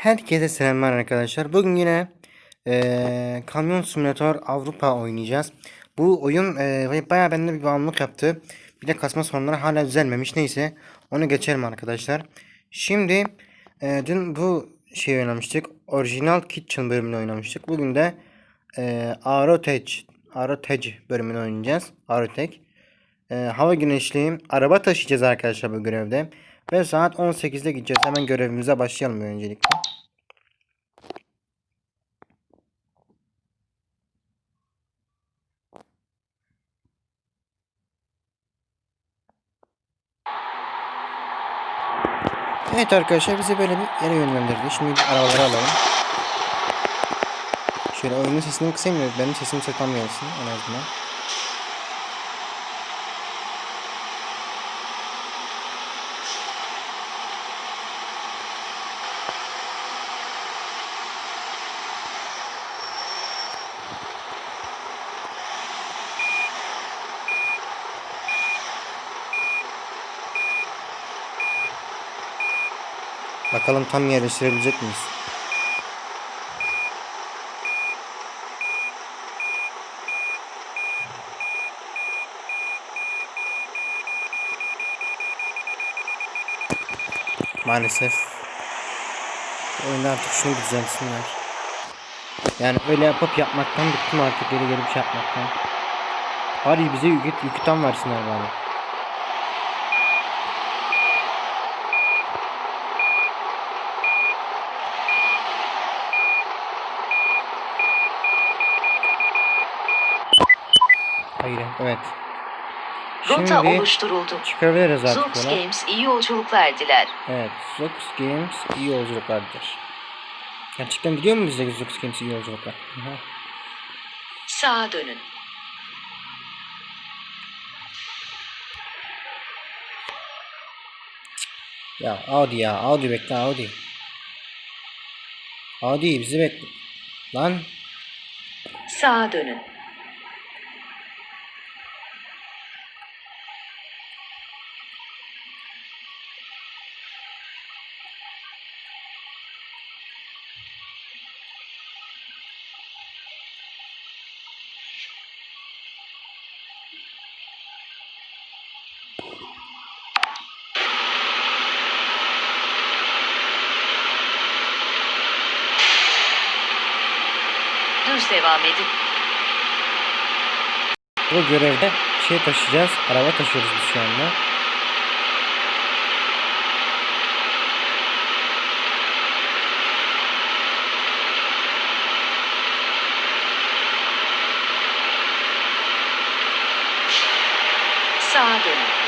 Herkese selamlar arkadaşlar. Bugün yine eee Kamyon Simulator Avrupa oynayacağız. Bu oyun eee bayağı bende bir bağımlılık yaptı. Bir de kasma sorunları hala düzelmemiş. Neyse onu geçelim arkadaşlar. Şimdi eee, dün bu şey oynamıştık. Original Kitchen bölümünü oynamıştık. Bugün de eee Aerotech Aerotech bölümünü oynayacağız. Aerotech. Eee, hava güneşli araba taşıyacağız arkadaşlar bu görevde. Ve saat 18'de gideceğiz. Hemen görevimize başlayalım öncelikle. Evet arkadaşlar bizi böyle bir yere yönlendirdi. Şimdi arabaları alalım. Şöyle oyunun sesini kısayım mı? Benim sesim ses gelsin en azından. Bakalım tam yerleştirebilecek miyiz? Maalesef. Oyunda artık şunu düzelsinler. Yani öyle yapıp yapmaktan bıktım artık geri gelip şey yapmaktan. Bari bize yük, yükü tam versinler bari. Evet. Rota Şimdi oluşturuldu. çıkabiliriz artık Zoox. Games iyi yolculuklar diler. Evet, Zux Games iyi yolculuklardır. Gerçekten gidiyor mu bize Zux Games iyi yolculuklar? Aha. Sağa dönün. Ya Audi ya, Audi bekle Audi. Audi bizi bekle. Lan Sağa dönün. Düz devam edin. bu görevde şey taşıyacağız. Araba taşıyoruz biz şu anda. Sağa dönün.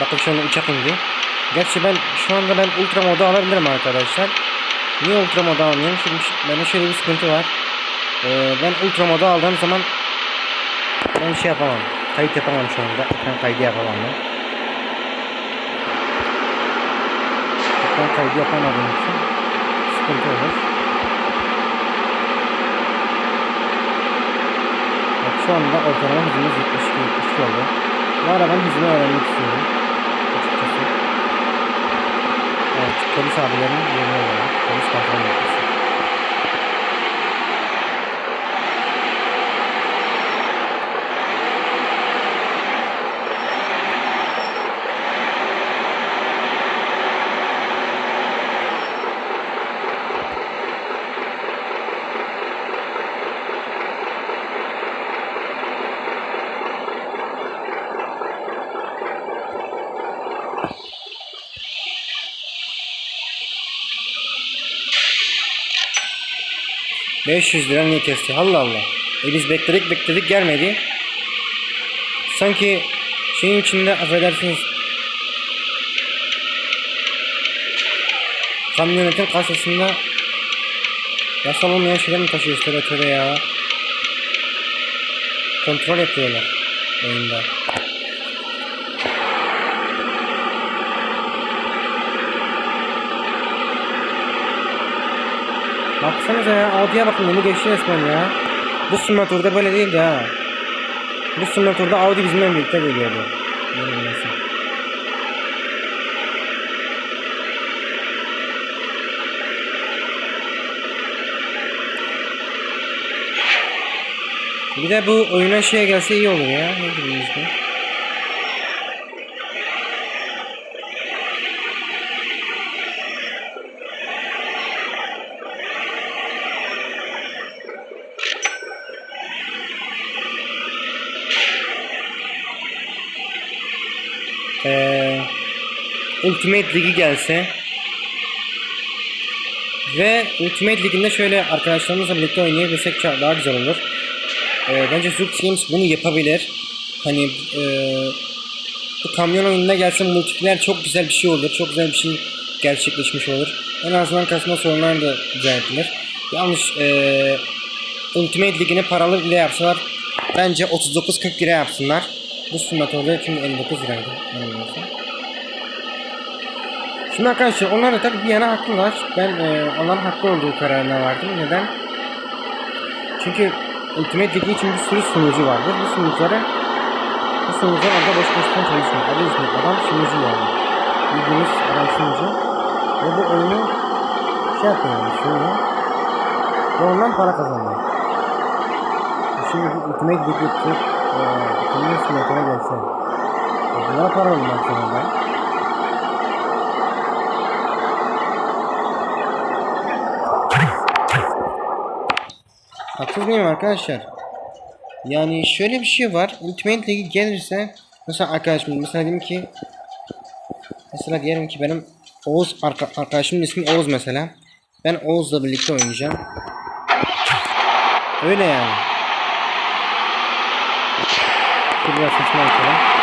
Bakın anda uçak indi. Gerçi ben şu anda ben ultra modu alabilirim arkadaşlar. Niye ultra modu almıyorum? Ş- bende şöyle bir sıkıntı var. Ee, ben ultra modu aldığım zaman ben şey yapamam. Kayıt yapamam şu anda. Ekran kaydı yapamam ben. Ekran kaydı yapamadığım için sıkıntı olur. Bak şu anda ortalama hızımız 72 72 oldu. Bu arabanın hızını öğrenmek istiyorum. Açıkçası. Evet, polis abilerin yerine geldik. Polis kontrol noktası. ...500 lira niye kesti? Allah Allah. E biz bekledik bekledik gelmedi. Sanki şeyin içinde affedersiniz... Kamyonetin kasasında... Yasal olmayan şeyler mi taşıyoruz töre töre ya? Kontrol yapıyorlar oyunda. Baksanıza ya Audi'ye bakın beni geçti resmen ya. Bu simülatörde böyle değildi ha. Bu simülatörde Audi bizimle birlikte geliyordu. Yanılmıyorsam. Bir de bu oyuna şey gelse iyi olur ya. Ne bileyim ismi. Ultimate Ligi gelse ve Ultimate Ligi'nde şöyle arkadaşlarımızla birlikte oynayabilsek daha güzel olur. Ee, bence Zook Games bunu yapabilir. Hani ee, bu kamyon oyununa gelse multiplayer çok güzel bir şey olur. Çok güzel bir şey gerçekleşmiş olur. En azından kasma sorunları da düzeltilir. Yanlış ee, Ultimate Ligi'ni paralı ile yapsalar bence 39-40 lira yapsınlar. Bu simülatörde şimdi 59 liraydı. yanılmıyorsam. Şimdi arkadaşlar onlar da tabii bir yana haklılar. Ben e, onların haklı olduğu kararına vardım. Neden? Çünkü Ultimate League için bir sürü sunucu vardır. Bu sunuculara bu sunucular orada boş boşuna çalışmıyor. Adı üstünde adam sunucu yani. Bildiğiniz adam sunucu. Ve bu oyunu şey yapıyor yani sunuyor. Ve ondan para kazanıyor. Şimdi bu Ultimate League yapacak e, Ultimate Simulator'a gelse. Bunlara para olmak zorunda. Mıyım arkadaşlar? Yani şöyle bir şey var. Ultimate League gelirse mesela arkadaşım mesela diyelim ki mesela diyelim ki benim Oğuz arka, arkadaşımın ismi Oğuz mesela. Ben Oğuz'la birlikte oynayacağım. Öyle yani. Biraz sesini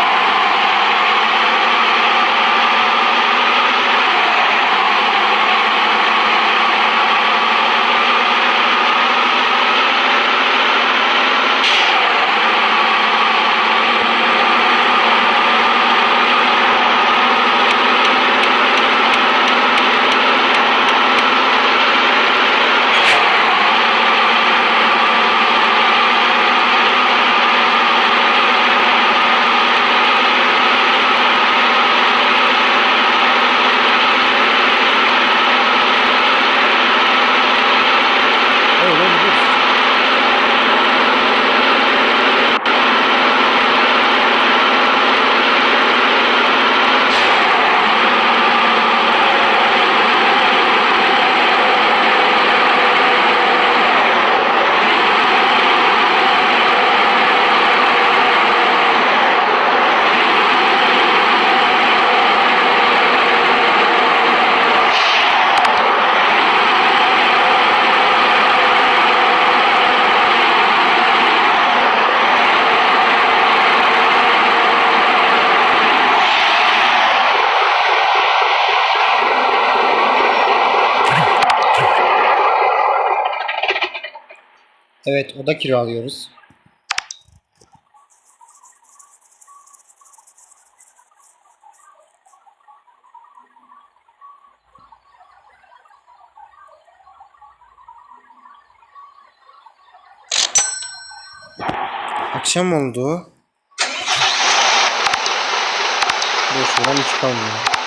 Evet oda kiralıyoruz. Akşam oldu. Dur şuradan çıkalım ya.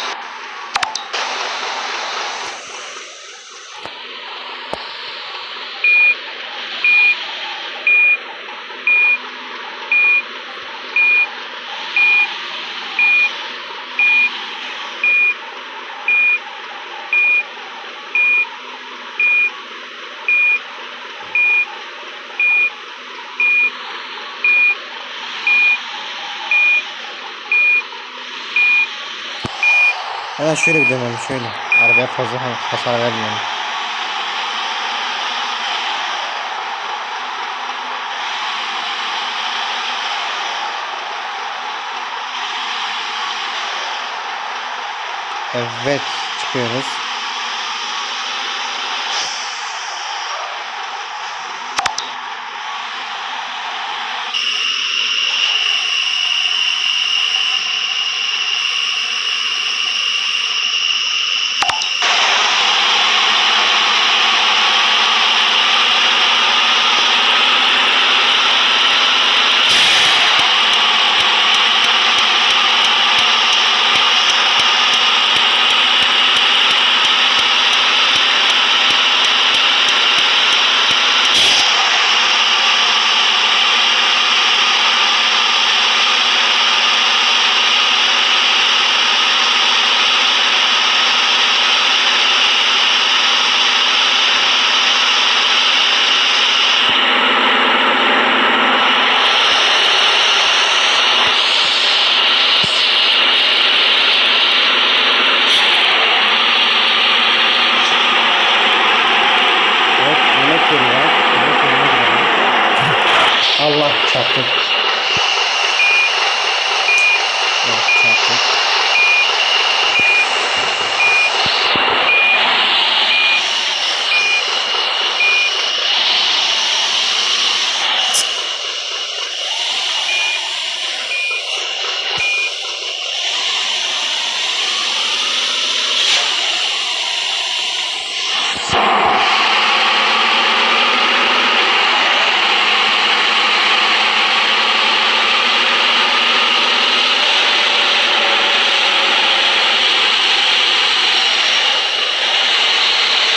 Hemen şöyle bir dönelim şöyle. Arabaya fazla ha- hasar vermeyelim. Evet çıkıyoruz.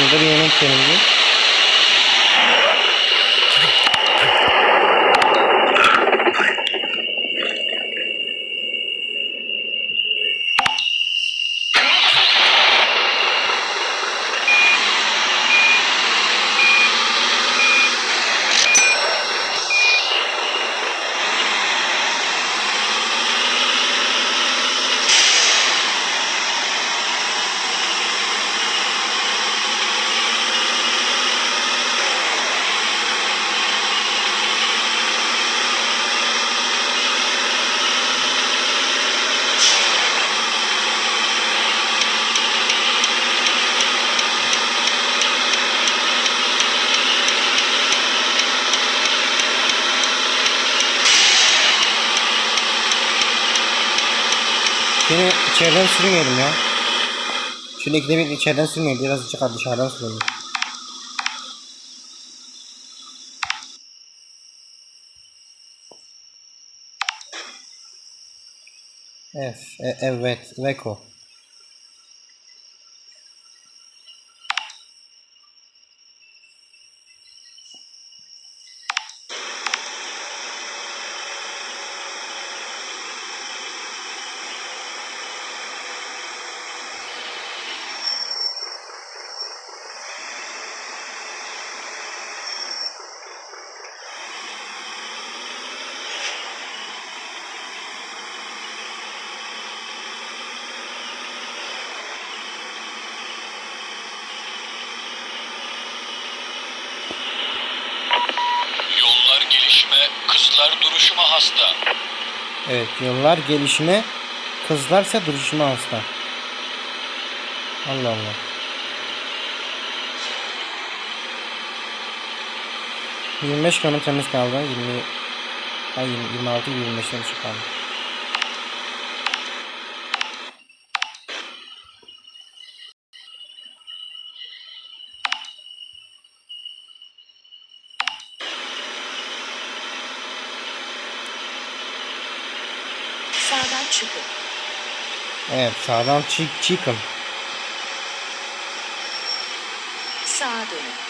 Burada bir yemek yiyelim bir. Seni içeriden sürmeyelim ya. İkide bir içeriden sürmeyelim. Biraz çıkar dışarıdan sürelim. Evet, evet, Veko. Yollar gelişime, kızlar duruşuma hasta. Evet, yollar gelişime, kızlarsa duruşuma hasta. Allah Allah. ...25 kilometremiz kaldı. 20... Ay 26 25 kilometre kaldı. Sağdan çıkın. Evet, sağdan çık çıkın. Sağa dönün.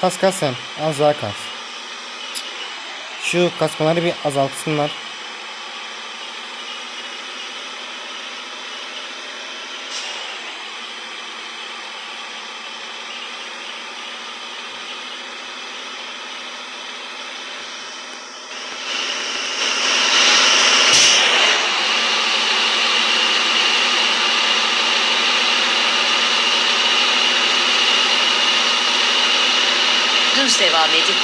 Kas kas sen. Az daha kas. Şu kasmaları bir azaltsınlar. Düz devam edin.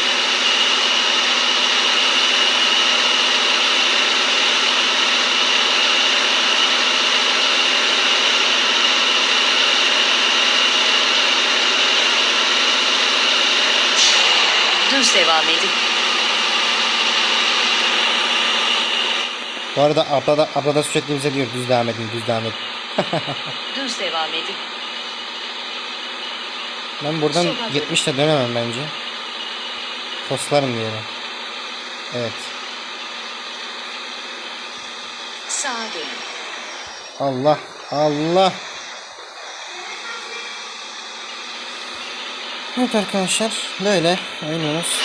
Düz devam edin. Bu arada abla da, abla da sürekli bize diyor düz devam edin düz devam edin. Düz devam edin. Ben buradan Sola dön. 70 ile dönemem bence. Toslarım bir yere. Evet. Dönün. Allah Allah. Evet arkadaşlar böyle oynuyoruz.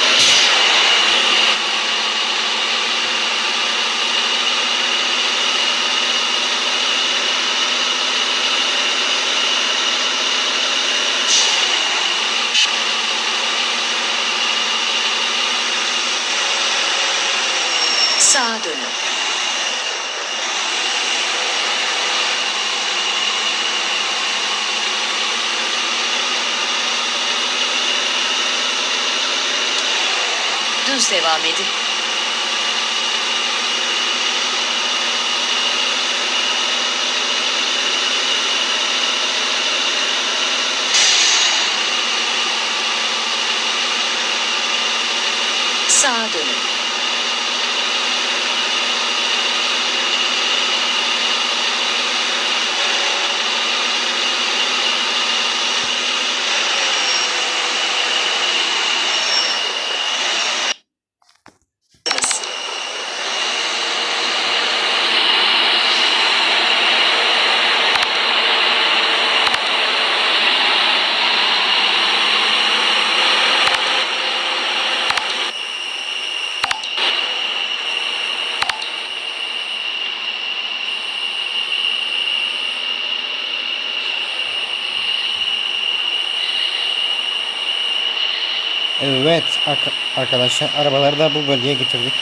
Sağa dönün. Düz devam edin. Sağa dönün. Evet arka- arkadaşlar arabaları da bu bölgeye getirdik.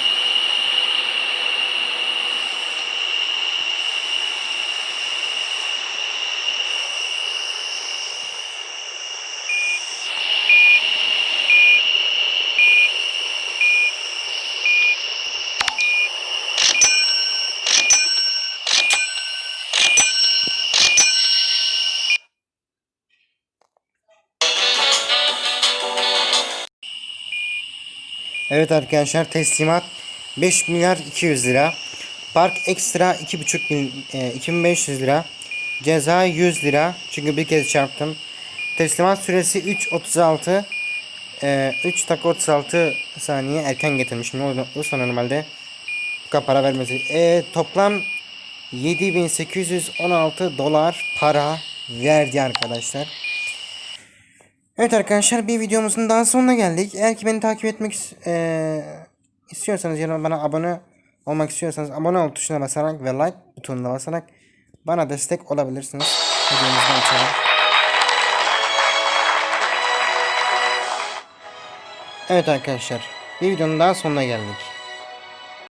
Evet arkadaşlar teslimat 5 milyar 200 lira. Park ekstra 2,5 bin, e, 2500 lira. Ceza 100 lira. Çünkü bir kez çarptım. Teslimat süresi 3.36 e, 3 dakika 36 saniye erken getirmişim. Ne oldu? Normalde bu kadar para vermesi. E, toplam 7816 dolar para verdi arkadaşlar. Evet arkadaşlar bir videomuzun daha sonuna geldik. Eğer ki beni takip etmek eee, istiyorsanız ya da bana abone olmak istiyorsanız abone ol tuşuna basarak ve like butonuna basarak bana destek olabilirsiniz. Videomuzu açalım. Evet arkadaşlar bir videonun daha sonuna geldik.